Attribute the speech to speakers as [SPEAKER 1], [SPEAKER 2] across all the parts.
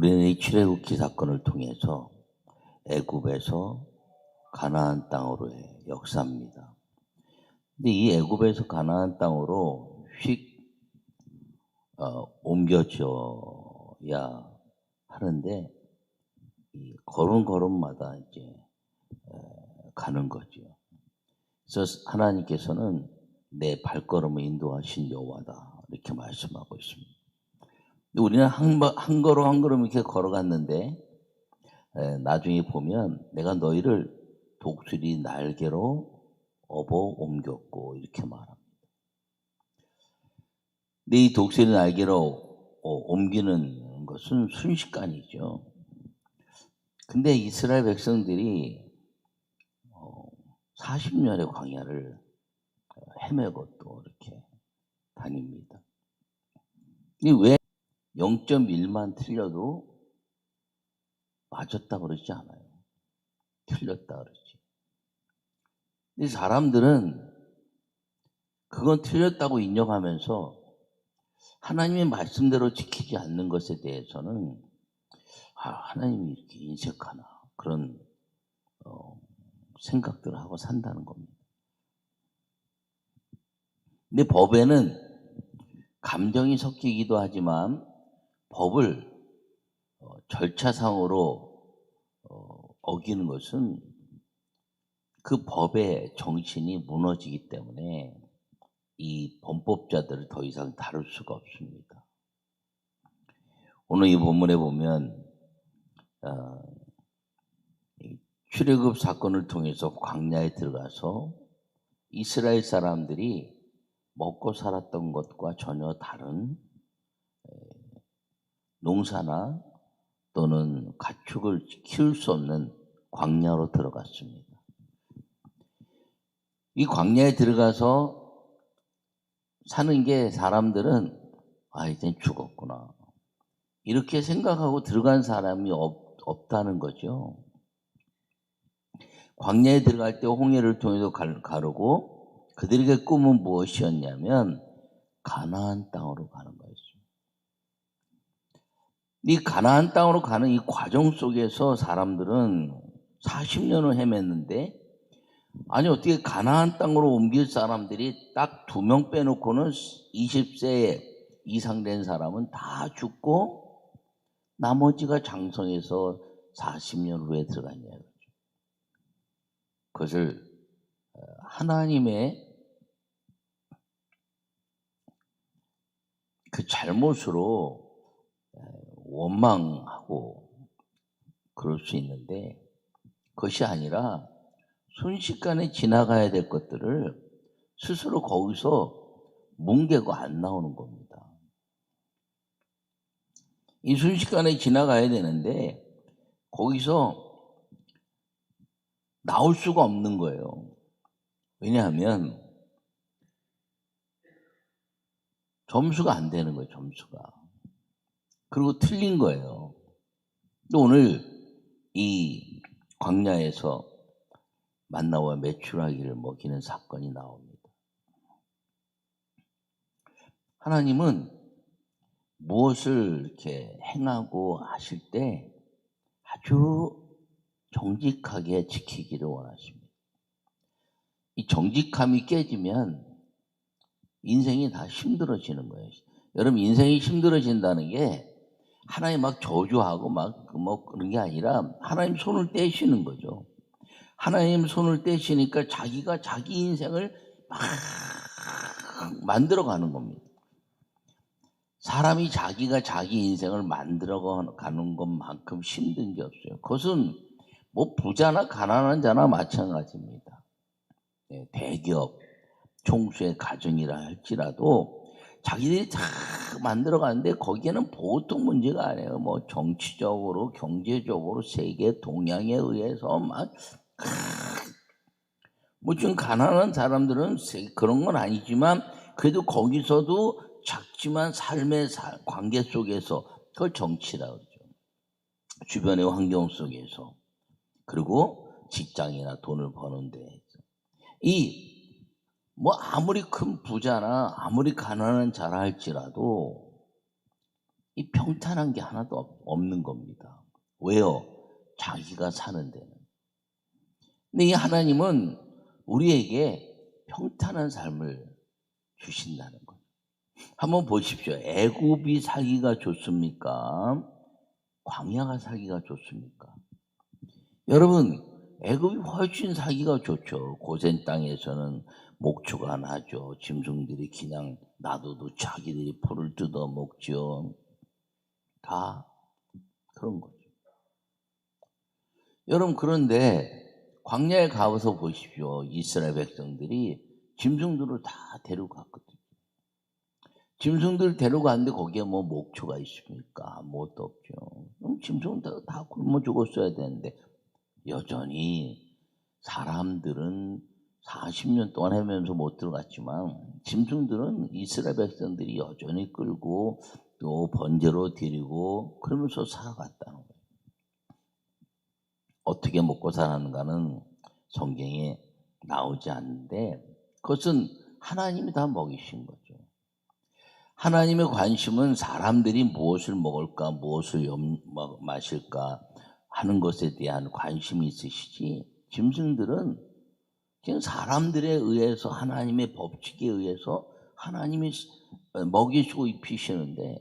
[SPEAKER 1] 우리는 이 출애굽기 사건을 통해서 애굽에서 가나안 땅으로의 역사입니다. 근데 이 애굽에서 가나안 땅으로 휙 어, 옮겨져야 하는데 이 걸음 걸음마다 이제 에, 가는 거죠. 그래서 하나님께서는 내 발걸음을 인도하신 여호와다 이렇게 말씀하고 있습니다. 우리는 한, 번- 한 걸음 한 걸음 이렇게 걸어갔는데 에, 나중에 보면 내가 너희를 독수리 날개로 업어 옮겼고 이렇게 말합니다. 근데 이 독수리 날개로 어, 옮기는 것은 순식간이죠. 근데 이스라엘 백성들이 어, 40년의 광야를 헤매고 또 이렇게 다닙니다. 이 왜 0.1만 틀려도 맞았다 그러지 않아요. 틀렸다 그러지. 이 사람들은 그건 틀렸다고 인정하면서 하나님의 말씀대로 지키지 않는 것에 대해서는 아, 하나님이 이렇게 인색하나 그런 어, 생각들을 하고 산다는 겁니다. 근데 법에는 감정이 섞이기도 하지만 법을 어, 절차상으로 어, 어기는 것은 그 법의 정신이 무너지기 때문에 이 범법자들을 더 이상 다룰 수가 없습니다. 오늘 이 본문에 보면 어, 이 출애굽 사건을 통해서 광야에 들어가서 이스라엘 사람들이 먹고 살았던 것과 전혀 다른 에, 농사나 또는 가축을 키울 수 없는 광야로 들어갔습니다. 이 광야에 들어가서 사는 게 사람들은 아 이제 죽었구나 이렇게 생각하고 들어간 사람이 없, 없다는 거죠. 광야에 들어갈 때 홍해를 통해서 갈- 가르고 그들에게 꿈은 무엇이었냐면 가나안 땅으로 가는 거였습니다. 이 가나안 땅으로 가는 이 과정 속에서 사람들은 40년을 헤맸는데 아니 어떻게 가나안 땅으로 옮길 사람들이 딱 두 명 빼놓고는 20세 이상 된 사람은 다 죽고 나머지가 장성해서 40년 후에 들어갔냐. 그것을 어, 하나님의 그 잘못으로 에, 원망하고 그럴 수 있는데 그것이 아니라 순식간에 지나가야 될 것들을 스스로 거기서 뭉개고 안 나오는 겁니다. 이 순식간에 지나가야 되는데 거기서 나올 수가 없는 거예요. 왜냐하면 점수가 안 되는 거예요, 점수가. 그리고 틀린 거예요. 또 오늘 이 광야에서 만나와 매출하기를 먹이는 사건이 나옵니다. 하나님은 무엇을 이렇게 행하고 하실 때 아주 정직하게 지키기를 원하십니다. 이 정직함이 깨지면 인생이 다 힘들어지는 거예요. 여러분 인생이 힘들어진다는 게 하나님 막 저주하고 막 뭐 그런 게 아니라 하나님 손을 떼시는 거죠. 하나님 손을 떼시니까 자기가 자기 인생을 막 만들어 가는 겁니다. 사람이 자기가 자기 인생을 만들어 가는 것만큼 힘든 게 없어요. 그것은 뭐 부자나 가난한 자나 마찬가지입니다. 예, 대기업, 총수의 가정이라 할지라도 자기들이 다 만들어 가는데 거기에는 보통 문제가 아니에요. 뭐 정치적으로, 경제적으로, 세계 동향에 의해서 막, 뭐좀 가난한 사람들은 세- 그런 건 아니지만 그래도 거기서도 작지만 삶의 사- 관계 속에서 그걸 정치라 그러죠. 주변의 환경 속에서. 그리고 직장이나 돈을 버는 데에서. 이, 뭐 아무리 큰 부자나 아무리 가난한 자라 할지라도 이 평탄한 게 하나도 없- 없는 겁니다. 왜요? 자기가 사는 데는. 근데 이 하나님은 우리에게 평탄한 삶을 주신다는 거예요. 한번 보십시오. 애굽이 살기가 좋습니까? 광야가 살기가 좋습니까? 여러분, 애굽이 훨씬 살기가 좋죠. 고센 땅에서는 목초가 나죠. 짐승들이 그냥 놔둬도 자기들이 풀을 뜯어 먹죠. 다 그런 거죠. 여러분, 그런데 광야에 가서 보십시오. 이스라엘 백성들이 짐승들을 다 데려갔거든요. 짐승들 데려갔는데 거기에 뭐 목초가 있습니까? 아무것도 없죠. 그럼 짐승은 다, 다 굶어 죽었어야 되는데 여전히 사람들은 40년 동안 헤매면서 못 들어갔지만 짐승들은 이스라엘 백성들이 여전히 끌고 또 번제로 드리고 그러면서 살아갔다는 거예요. 어떻게 먹고 살았는가는 성경에 나오지 않는데 그것은 하나님이 다 먹이신 거죠. 하나님의 관심은 사람들이 무엇을 먹을까, 무엇을 마실까 하는 것에 대한 관심이 있으시지, 짐승들은 그냥 사람들에 의해서 하나님의 법칙에 의해서 하나님이 먹이시고 입히시는데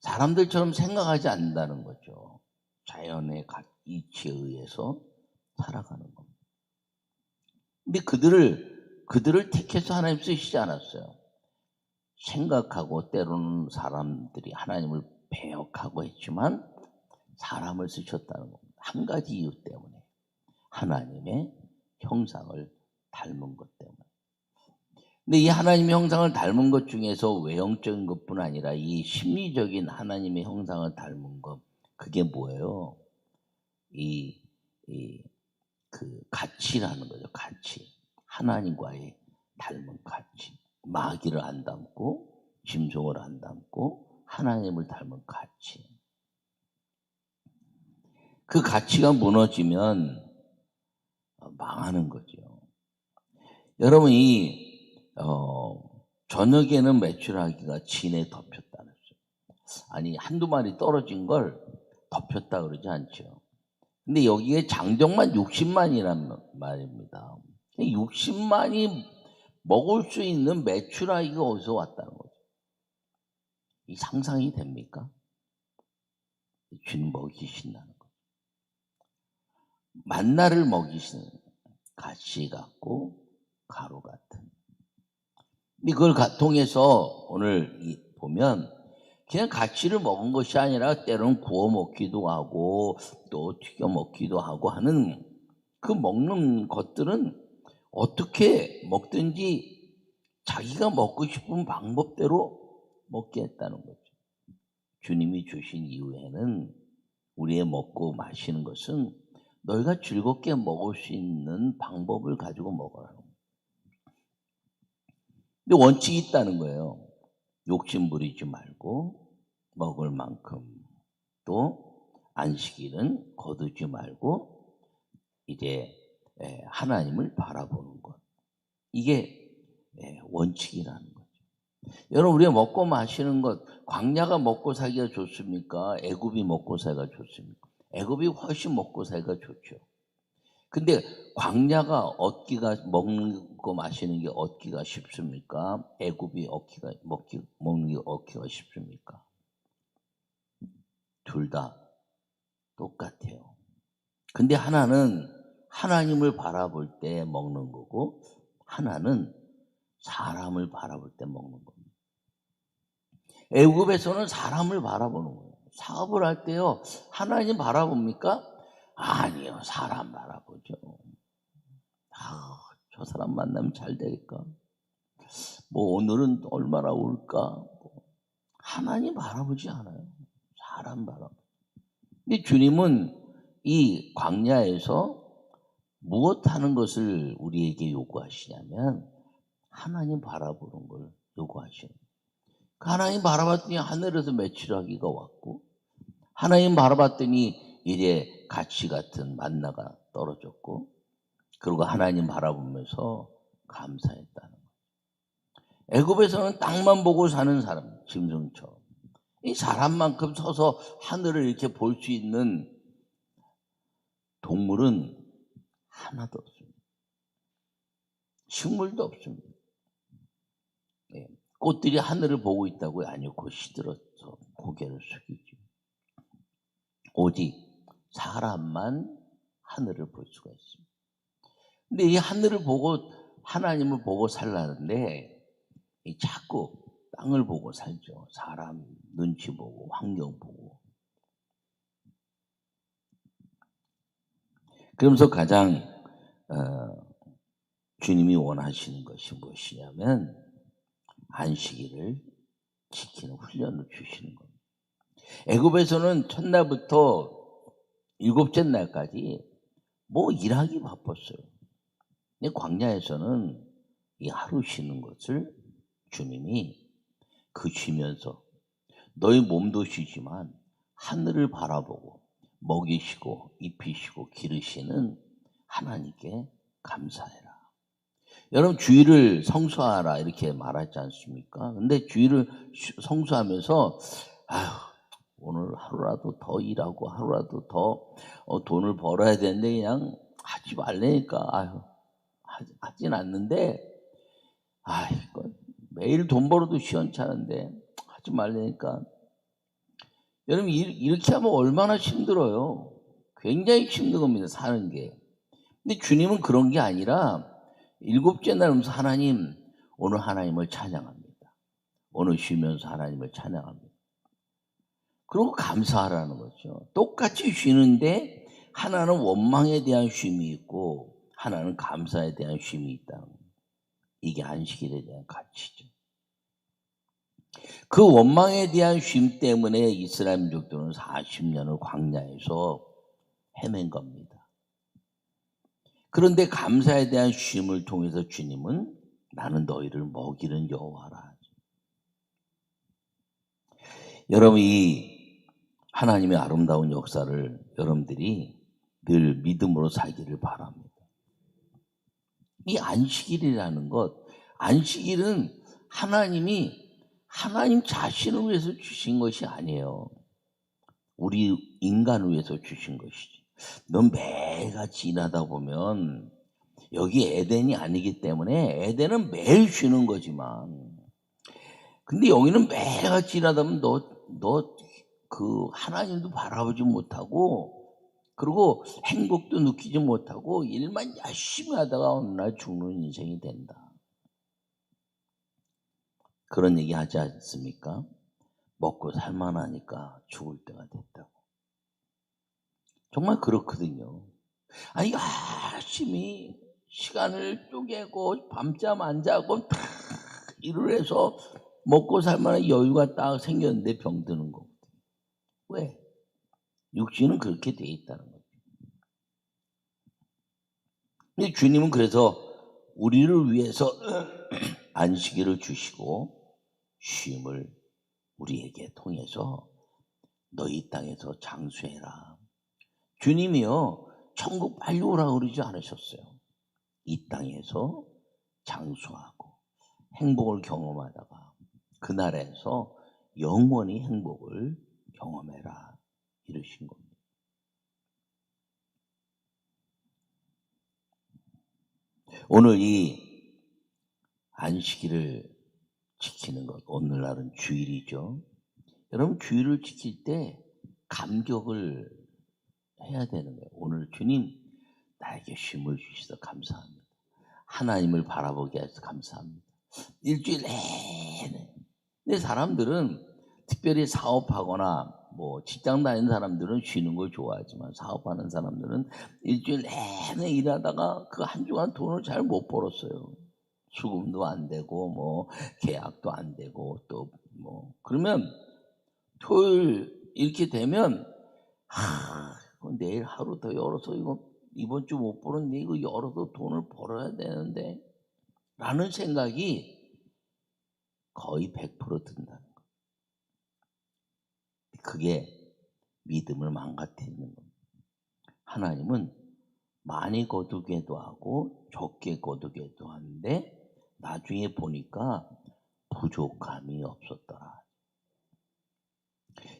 [SPEAKER 1] 사람들처럼 생각하지 않는다는 거죠. 자연의 가- 이치에 의해서 살아가는 겁니다. 근데 그들을 그들을 택해서 하나님 쓰시지 않았어요. 생각하고 때로는 사람들이 하나님을 배역하고 했지만 사람을 쓰셨다는 겁니다. 한 가지 이유 때문에 하나님의 형상을 닮은 것 때문에. 근데 이 하나님의 형상을 닮은 것 중에서 외형적인 것뿐 아니라 이 심리적인 하나님의 형상을 닮은 것 그게 뭐예요? 이, 이, 그 가치라는 거죠. 가치. 하나님과의 닮은 가치. 마귀를 안 닮고, 짐승을 안 닮고, 하나님을 닮은 가치. 그 가치가 무너지면 어, 망하는 거죠. 여러분, 이, 어, 저녁에는 매출하기가 진에 덮였다는 거죠. 아니, 한두 마리 떨어진 걸 덮였다 그러지 않죠. 근데 여기에 장정만 60만이란 말입니다. 60만이 먹을 수 있는 매출하기가 어디서 왔다는 거죠. 이 상상이 됩니까? 주님 먹이신다는 거. 만나를 먹이시는 가시 같고 가루 같은. 이걸 가- 통해서 오늘 이- 보면 그냥 가치를 먹은 것이 아니라 때로는 구워 먹기도 하고 또 튀겨 먹기도 하고 하는 그 먹는 것들은 어떻게 먹든지 자기가 먹고 싶은 방법대로 먹게 했다는 거죠. 주님이 주신 이후에는 우리의 먹고 마시는 것은 너희가 즐겁게 먹을 수 있는 방법을 가지고 먹어라. 근데 원칙이 있다는 거예요. 욕심 부리지 말고 먹을 만큼 또 안식일은 거두지 말고 이제 예, 하나님을 바라보는 것. 이게 예, 원칙이라는 거죠. 여러분 우리가 먹고 마시는 것 광야가 먹고 살기가 좋습니까? 애굽이 먹고 살기가 좋습니까? 애굽이 훨씬 먹고 살기가 좋죠. 근데 광야가 얻기가 먹는 거 마시는 게 얻기가 쉽습니까? 애굽이 얻기가 먹기 먹는 게 얻기가 쉽습니까? 둘 다 똑같아요. 근데 하나는 하나님을 바라볼 때 먹는 거고 하나는 사람을 바라볼 때 먹는 겁니다. 애굽에서는 사람을 바라보는 거예요. 사업을 할 때요. 하나님 바라봅니까? 아니요. 사람 바라보죠. 아, 저 사람 만나면 잘 되겠까? 뭐 오늘은 얼마나 올까? 하나님 바라보지 않아요. 사람 바라보. 근데 주님은 이 광야에서 무엇 하는 것을 우리에게 요구하시냐면 하나님 바라보는 걸 요구하시는 거예요. 그 하나님 바라봤더니 하늘에서 매출하기가 왔고 하나님 바라봤더니 이제 가치 같은 만나가 떨어졌고 그리고 하나님 바라보면서 감사했다는 거예요. 애굽에서는 땅만 보고 사는 사람, 짐승처럼. 이 사람만큼 서서 하늘을 이렇게 볼 수 있는 동물은 하나도 없습니다. 식물도 없습니다. 예, 꽃들이 하늘을 보고 있다고요? 아니요. 곧 시들어서 고개를 숙이죠. 오직 사람만 하늘을 볼 수가 있습니다. 근데 이 하늘을 보고 하나님을 보고 살라는데 이 자꾸 땅을 보고 살죠. 사람 눈치 보고 환경 보고. 그러면서 가장 어, 주님이 원하시는 것이 무엇이냐면 안식일을 지키는 훈련을 주시는 겁니다. 애굽에서는 첫날부터 일곱째 날까지 뭐 일하기 바빴어요. 근데 광야에서는 이 하루 쉬는 것을 주님이 그 쉬면서 너희 몸도 쉬지만 하늘을 바라보고 먹이시고 입히시고 기르시는 하나님께 감사해라. 여러분 주일을 성수하라 이렇게 말하지 않습니까? 근데 주일을 성수하면서 아휴 오늘 하루라도 더 일하고 하루라도 더 어, 돈을 벌어야 되는데 그냥 하지 말래니까 아휴 하진 않는데 아 이거 매일 돈 벌어도 시원찮은데 하지 말래니까 여러분 이렇게 하면 얼마나 힘들어요. 굉장히 힘든 겁니다. 사는 게. 근데 주님은 그런 게 아니라 일곱째 날면서 하나님 오늘 하나님을 찬양합니다. 오늘 쉬면서 하나님을 찬양합니다. 그리고 감사하라는 거죠. 똑같이 쉬는데 하나는 원망에 대한 쉼이 있고 하나는 감사에 대한 쉼이 거예요. 이게 안식일에 대한 가치죠. 그 원망에 대한 쉼 때문에 이스라엘 민족들은 40년을 광야에서 헤맨 겁니다. 그런데 감사에 대한 쉼을 통해서 주님은 나는 너희를 먹이는 여호와라. 여러분 이 하나님의 아름다운 역사를 여러분들이 늘 믿음으로 살기를 바랍니다. 이 안식일이라는 것, 안식일은 하나님이 하나님 자신을 위해서 주신 것이 아니에요. 우리 인간을 위해서 주신 것이지. 넌 매일같이 일하다 보면 여기 에덴이 아니기 때문에 에덴은 매일 쉬는 거지만 근데 여기는 매일같이 일하다 보면 너, 너 그 하나님도 바라보지 못하고 그리고 행복도 느끼지 못하고 일만 열심히 하다가 어느 날 죽는 인생이 된다. 그런 얘기 하지 않습니까? 먹고 살만하니까 죽을 때가 됐다고. 정말 그렇거든요. 아니, 열심히 시간을 쪼개고 밤잠 안 자고 다 일을 해서 먹고 살 만한 여유가 딱 생겼는데 병드는 거거든요. 왜? 육신은 그렇게 돼 있다는 거죠. 근데 주님은 그래서 우리를 위해서 안식일을 주시고 쉼을 우리에게 통해서 너희 땅에서 장수해라. 주님이요, 천국 빨리 오라 그러지 않으셨어요. 이 땅에서 장수하고 행복을 경험하다가 그날에서 영원히 행복을 경험해라. 이러신 겁니다. 오늘 이 안식일을 지키는 것. 오늘날은 주일이죠. 여러분 주일을 지킬 때 감격을 해야 되는 거예요. 오늘 주님 나에게 쉼을 주셔서 감사합니다. 하나님을 바라보게 해서 감사합니다. 일주일 내내. 근데 사람들은 특별히 사업하거나 뭐 직장 다니는 사람들은 쉬는 걸 좋아하지만 사업하는 사람들은 일주일 내내 일하다가 그 한 주간 돈을 잘 못 벌었어요. 수금도 안 되고 뭐 계약도 안 되고 또 뭐 그러면 토요일 이렇게 되면 하 내일 하루 더 열어서 이거 이번 주 못 벌었는데 이거 열어서 돈을 벌어야 되는데 라는 생각이 거의 100% 든다는 거. 그게 믿음을 망가뜨리는 겁니다. 하나님은 많이 거두게도 하고 적게 거두게도 하는데 나중에 보니까 부족함이 없었더라.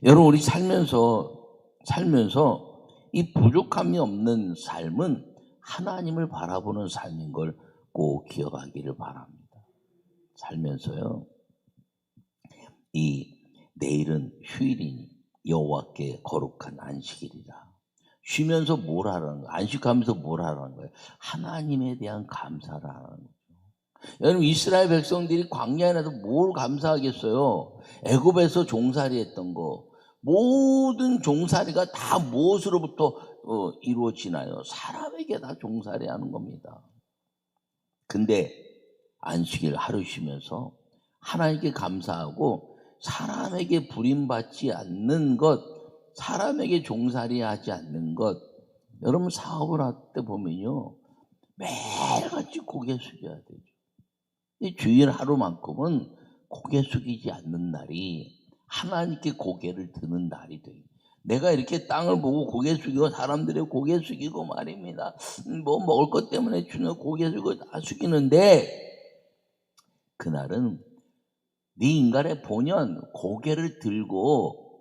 [SPEAKER 1] 여러분 우리 살면서 살면서 이 부족함이 없는 삶은 하나님을 바라보는 삶인 걸 꼭 기억하기를 바랍니다. 살면서요. 이 내일은 휴일이니 여호와께 거룩한 안식일이라. 쉬면서 뭘 하라는 거예요? 안식하면서 뭘 하라는 거예요? 하나님에 대한 감사를 하라는 거죠. 여러분 이스라엘 백성들이 광야에 나서 뭘 감사하겠어요? 애굽에서 종살이 했던 거 모든 종살이가 다 무엇으로부터 어, 이루어지나요? 사람에게 다 종살이 하는 겁니다. 근데 안식일 하루 쉬면서 하나님께 감사하고 사람에게 부림받지 않는 것, 사람에게 종살이 하지 않는 것, 여러분 사업을 할 때 보면요. 매일같이 고개 숙여야 되죠. 이 주일 하루만큼은 고개 숙이지 않는 날이 하나님께 고개를 드는 날이 돼요. 내가 이렇게 땅을 보고 고개 숙이고 사람들의 고개 숙이고 말입니다. 음, 뭐 먹을 것 때문에 주는 고개 숙이고 다 숙이는데 그날은 네 인간의 본연 고개를 들고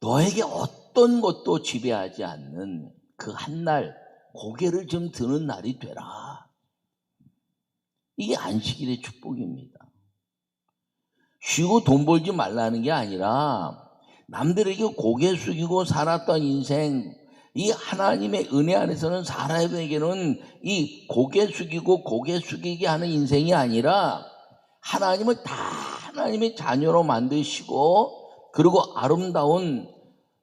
[SPEAKER 1] 너에게 어떤 것도 지배하지 않는 그 한 날 고개를 좀 드는 날이 되라. 이게 안식일의 축복입니다. 쉬고 돈 벌지 말라는 게 아니라 남들에게 고개 숙이고 살았던 인생, 이 하나님의 은혜 안에서는 사람에게는 이 고개 숙이고 고개 숙이게 하는 인생이 아니라 하나님을 다 하나님의 자녀로 만드시고 그리고 아름다운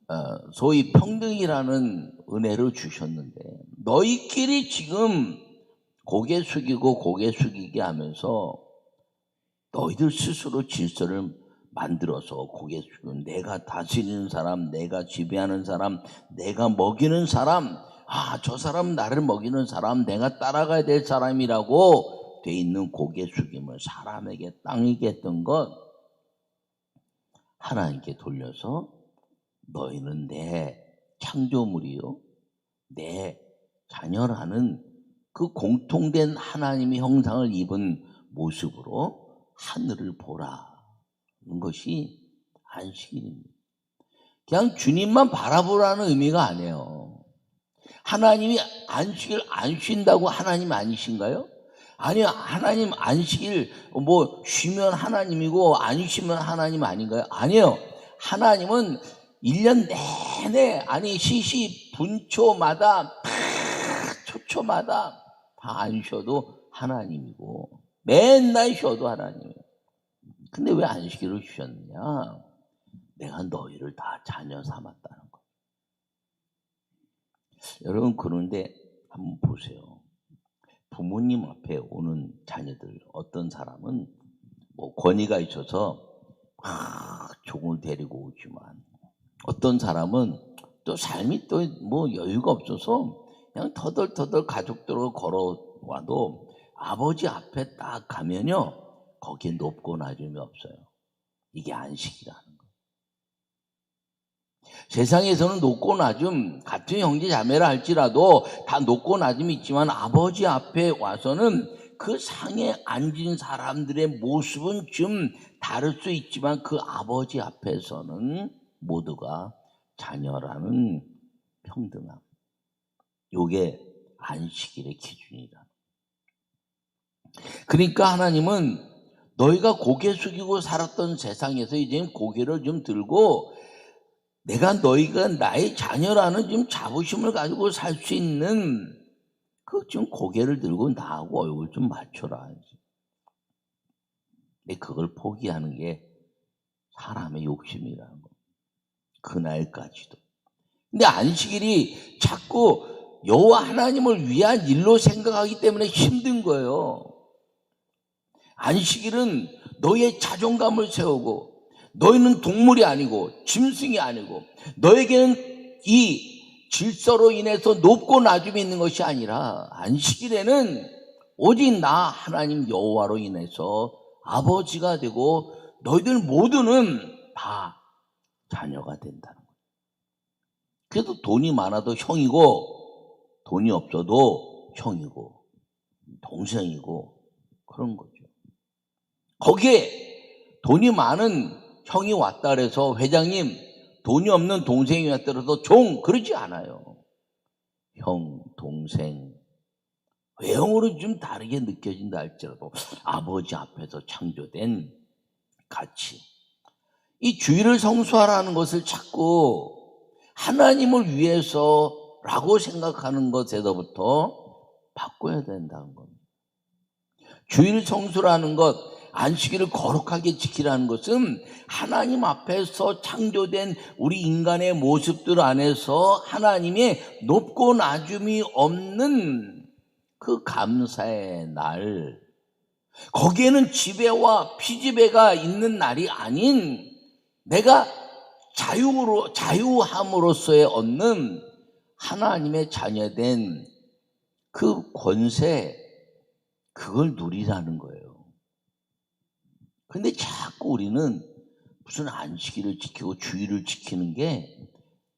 [SPEAKER 1] 어, 소위 평등이라는 은혜를 주셨는데 너희끼리 지금 고개 숙이고 고개 숙이게 하면서 너희들 스스로 질서를 만들어서 고개 숙이고 내가 다스리는 사람, 내가 지배하는 사람, 내가 먹이는 사람, 아, 저 사람 나를 먹이는 사람, 내가 따라가야 될 사람이라고 돼 있는 고개 숙임을 사람에게 땅이게 했던 것 하나님께 돌려서 너희는 내 창조물이요, 내 자녀라는 그 공통된 하나님의 형상을 입은 모습으로 하늘을 보라는 것이 안식일입니다. 그냥 주님만 바라보라는 의미가 아니에요. 하나님이 안식일 안 쉰다고 하나님 아니신가요? 아니요, 하나님 안식일 뭐 쉬면 하나님이고 안 쉬면 하나님 아닌가요? 아니요. 하나님은 1년 내내 아니 시시 분초마다 초초마다 다 안 쉬어도 하나님이고 맨날 쉬어도 하나님이에요. 근데 왜 안식일을 주셨느냐? 내가 너희를 다 자녀 삼았다는 거. 여러분 그런데 한번 보세요. 부모님 앞에 오는 자녀들 어떤 사람은 뭐 권위가 있어서 막 종을 데리고 오지만 어떤 사람은 또 삶이 또 뭐 여유가 없어서 그냥 터덜터덜 가족들을 걸어와도 아버지 앞에 딱 가면요 거기에 높고 낮음이 없어요. 이게 안식이라는 거. 세상에서는 높고 낮음 같은 형제 자매라 할지라도 다 높고 낮음이 있지만 아버지 앞에 와서는 그 상에 앉은 사람들의 모습은 좀 다를 수 있지만 그 아버지 앞에서는 모두가 자녀라는 평등함. 요게 안식일의 기준이다. 그러니까 하나님은 너희가 고개 숙이고 살았던 세상에서 이제 고개를 좀 들고 내가 너희가 나의 자녀라는 좀 자부심을 가지고 살 수 있는 그 좀 고개를 들고 나하고 얼굴 좀 맞춰라. 근데 그걸 포기하는 게 사람의 욕심이라는 거. 그날까지도. 근데 안식일이 자꾸 여호와 하나님을 위한 일로 생각하기 때문에 힘든 거예요. 안식일은 너의 자존감을 세우고 너희는 동물이 아니고 짐승이 아니고 너에게는 이 질서로 인해서 높고 낮음이 있는 것이 아니라 안식일에는 오직 나 하나님 여호와로 인해서 아버지가 되고 너희들 모두는 다 자녀가 된다는 거예요. 그래도 돈이 많아도 형이고 돈이 없어도 형이고 동생이고 그런 거죠. 거기에 돈이 많은 형이 왔다 그래서 회장님 돈이 없는 동생이 왔더라도 종 그러지 않아요. 형, 동생 외형으로 좀 다르게 느껴진다 할지라도 아버지 앞에서 창조된 가치. 이 주의를 성수하라는 것을 자꾸 하나님을 위해서라고 생각하는 것에서부터 바꿔야 된다는 겁니다. 주의를 성수라는 것, 안식일을 거룩하게 지키라는 것은 하나님 앞에서 창조된 우리 인간의 모습들 안에서 하나님의 높고 낮음이 없는 그 감사의 날, 거기에는 지배와 피지배가 있는 날이 아닌 내가 자유로, 자유함으로써의 얻는 하나님의 자녀된 그 권세, 그걸 누리라는 거예요. 근데 자꾸 우리는 무슨 안식일을 지키고 주의를 지키는 게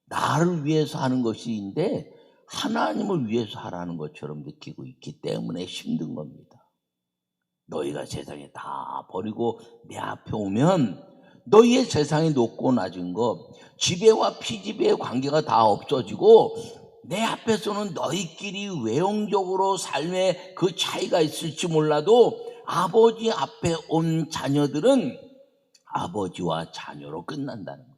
[SPEAKER 1] 나를 위해서 하는 것인데 하나님을 위해서 하라는 것처럼 느끼고 있기 때문에 힘든 겁니다. 너희가 세상에 다 버리고 내 앞에 오면 너희의 세상이 높고 낮은 것, 지배와 피지배의 관계가 다 없어지고 내 앞에서는 너희끼리 외형적으로 삶의 그 차이가 있을지 몰라도 아버지 앞에 온 자녀들은 아버지와 자녀로 끝난다는 거예요.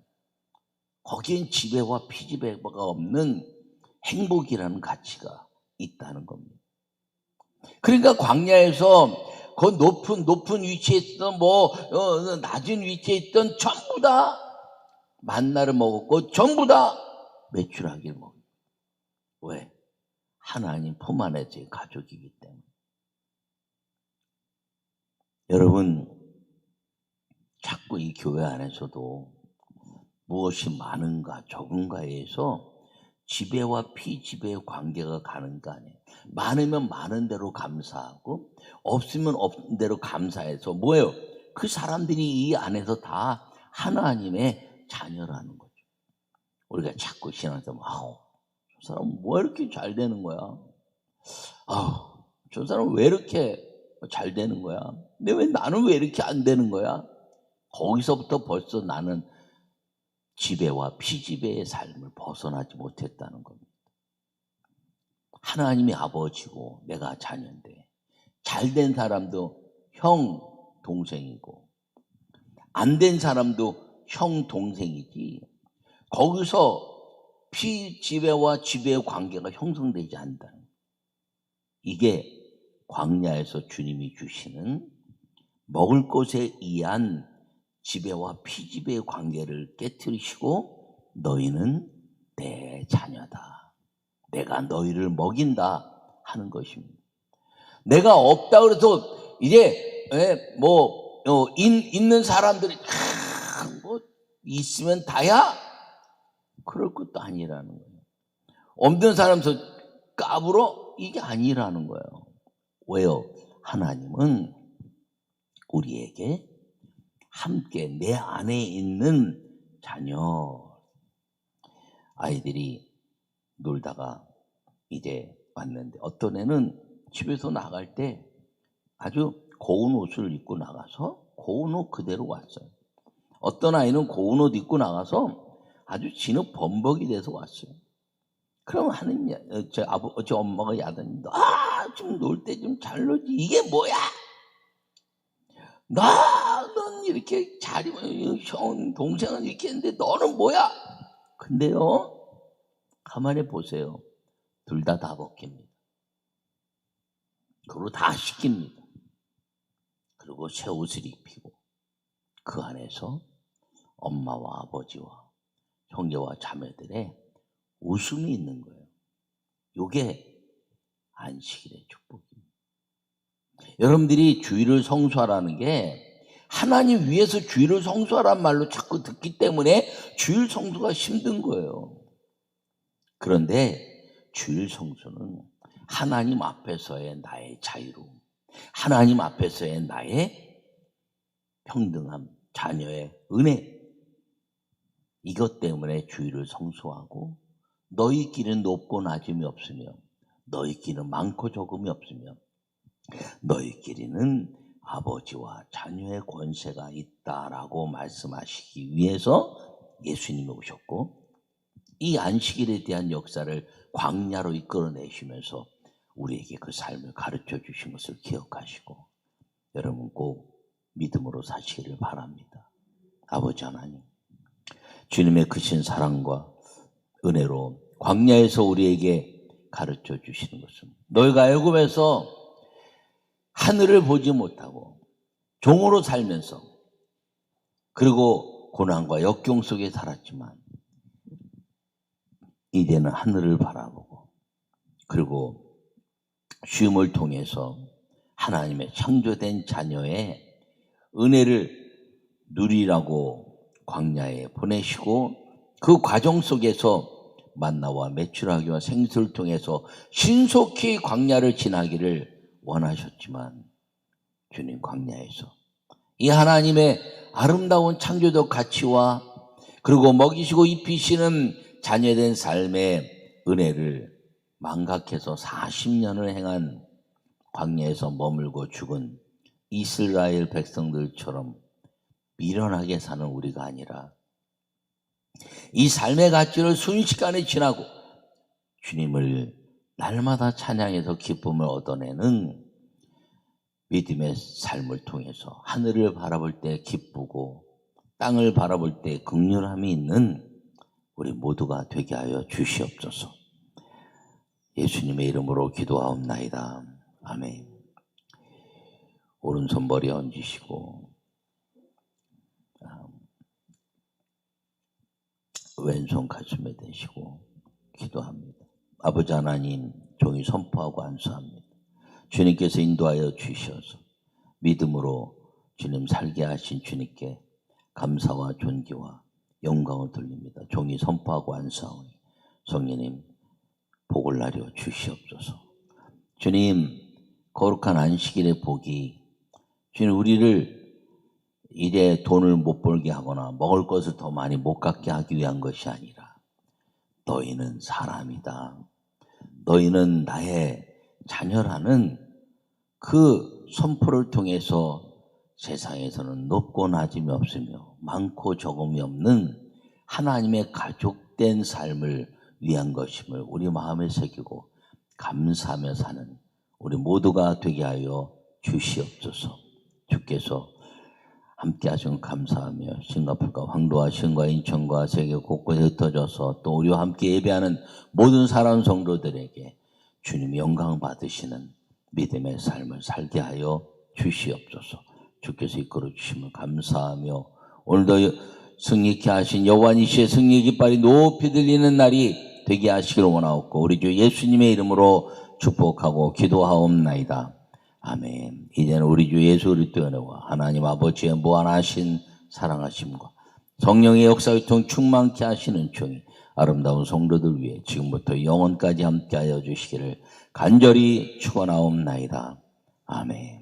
[SPEAKER 1] 거기엔 지배와 피지배가 없는 행복이라는 가치가 있다는 겁니다. 그러니까 광야에서 그 높은 높은 위치에 있던 뭐 어, 낮은 위치에 있던 전부 다 만나를 먹었고 전부 다 매출하기를 먹었 왜? 하나님 품 안에서의 가족이기 때문에. 여러분, 자꾸 이 교회 안에서도 무엇이 많은가 적은가에서 지배와 피지배의 관계가 가는 거 아니에요. 많으면 많은 대로 감사하고 없으면 없는 대로 감사해서 뭐예요? 그 사람들이 이 안에서 다 하나님의 자녀라는 거죠. 우리가 자꾸 신앙생활 아우 저 사람 뭐 이렇게 잘 되는 거야? 아우 저 사람 왜 이렇게 잘 되는 거야? 근데 왜 나는 왜 이렇게 안 되는 거야? 거기서부터 벌써 나는 지배와 피지배의 삶을 벗어나지 못했다는 겁니다. 하나님이 아버지고 내가 자녀인데 잘 된 사람도 형 동생이고 안 된 사람도 형 동생이지 거기서 피지배와 지배의 관계가 형성되지 않는다. 이게 광야에서 주님이 주시는 먹을 것에 의한 지배와 피지배의 관계를 깨뜨리시고 너희는 내 자녀다. 내가 너희를 먹인다 하는 것입니다. 내가 없다 그래서 이제 예, 뭐 어, 인, 있는 사람들이 아, 뭐 있으면 다야 그럴 것도 아니라는 거예요. 없는 사람서 까불어 이게 아니라는 거예요. 왜요? 하나님은 우리에게 함께 내 안에 있는 자녀 아이들이 놀다가 이제 왔는데 어떤 애는 집에서 나갈 때 아주 고운 옷을 입고 나가서 고운 옷 그대로 왔어요. 어떤 아이는 고운 옷 입고 나가서 아주 진흙 범벅이 돼서 왔어요. 그럼 하는 저 아버 저 엄마가 야단이 아 좀 놀 때 좀 잘 놀지 이게 뭐야? 나는 이렇게 잘이면 형 동생은 이렇게 했는데 너는 뭐야? 근데요 가만히 보세요. 둘다다 벗깁니다. 그리고 다 시킵니다. 그리고 새 옷을 입히고 그 안에서 엄마와 아버지와 형제와 자매들의 웃음이 있는 거예요. 요게 안식일의 축복입니다. 여러분들이 주의를 성수하라는 게 하나님 위해서 주의를 성수하란 말로 자꾸 듣기 때문에 주일 성수가 힘든 거예요. 그런데 주일 성수는 하나님 앞에서의 나의 자유로움, 하나님 앞에서의 나의 평등함, 자녀의 은혜, 이것 때문에 주의를 성수하고 너희끼리는 높고 낮음이 없으며 너희끼리는 많고 적음이 없으며 너희끼리는 아버지와 자녀의 권세가 있다라고 말씀하시기 위해서 예수님이 오셨고 이 안식일에 대한 역사를 광야로 이끌어내시면서 우리에게 그 삶을 가르쳐 주신 것을 기억하시고 여러분 꼭 믿음으로 사시기를 바랍니다. 아버지 하나님, 주님의 크신 사랑과 은혜로 광야에서 우리에게 가르쳐 주시는 것은 너희가 애굽에서 하늘을 보지 못하고 종으로 살면서 그리고 고난과 역경 속에 살았지만 이제는 하늘을 바라보고 그리고 쉼을 통해서 하나님의 창조된 자녀의 은혜를 누리라고 광야에 보내시고 그 과정 속에서 만나와 메추라기와 생수를 통해서 신속히 광야를 지나기를 원하셨지만 주님 광야에서 이 하나님의 아름다운 창조적 가치와 그리고 먹이시고 입히시는 자녀된 삶의 은혜를 망각해서 40년을 행한 광야에서 머물고 죽은 이스라엘 백성들처럼 미련하게 사는 우리가 아니라 이 삶의 가치를 순식간에 지나고 주님을 날마다 찬양해서 기쁨을 얻어내는 믿음의 삶을 통해서 하늘을 바라볼 때 기쁘고 땅을 바라볼 때 극률함이 있는 우리 모두가 되게 하여 주시옵소서. 예수님의 이름으로 기도하옵나이다. 아멘. 오른손 머리에 얹으시고 왼손 가슴에 대시고 기도합니다. 아버지 하나님 종이 선포하고 안수합니다. 주님께서 인도하여 주셔서 믿음으로 주님 살게 하신 주님께 감사와 존귀와 영광을 돌립니다. 종이 선포하고 안수하오니 성령님 복을 나려 주시옵소서. 주님 거룩한 안식일의 복이 주님 우리를 이제 돈을 못 벌게 하거나 먹을 것을 더 많이 못 갖게 하기 위한 것이 아니라 너희는 사람이다. 너희는 나의 자녀라는 그 선포를 통해서 세상에서는 높고 낮음이 없으며 많고 적음이 없는 하나님의 가족된 삶을 위한 것임을 우리 마음에 새기고 감사하며 사는 우리 모두가 되게 하여 주시옵소서. 주께서 함께 하신 감사하며 싱가포르가 황도와 신과 인천과 세계 곳곳에 흩어져서 또 우리와 함께 예배하는 모든 사람 성도들에게 주님 영광 받으시는 믿음의 삶을 살게 하여 주시옵소서. 주께서 이끌어 주시면 감사하며 오늘도 승리케 하신 여호와니시의 승리 깃발이 높이 들리는 날이 되게 하시기를 원하옵고 우리 주 예수님의 이름으로 축복하고 기도하옵나이다. 아멘. 이제는 우리 주 예수 그리스도의 은혜와 하나님 아버지의 무한하신 사랑하심과 성령의 역사를 통 충만케 하시는 종이 아름다운 성도들 위해 지금부터 영원까지 함께하여 주시기를 간절히 축원하옵나이다. 아멘.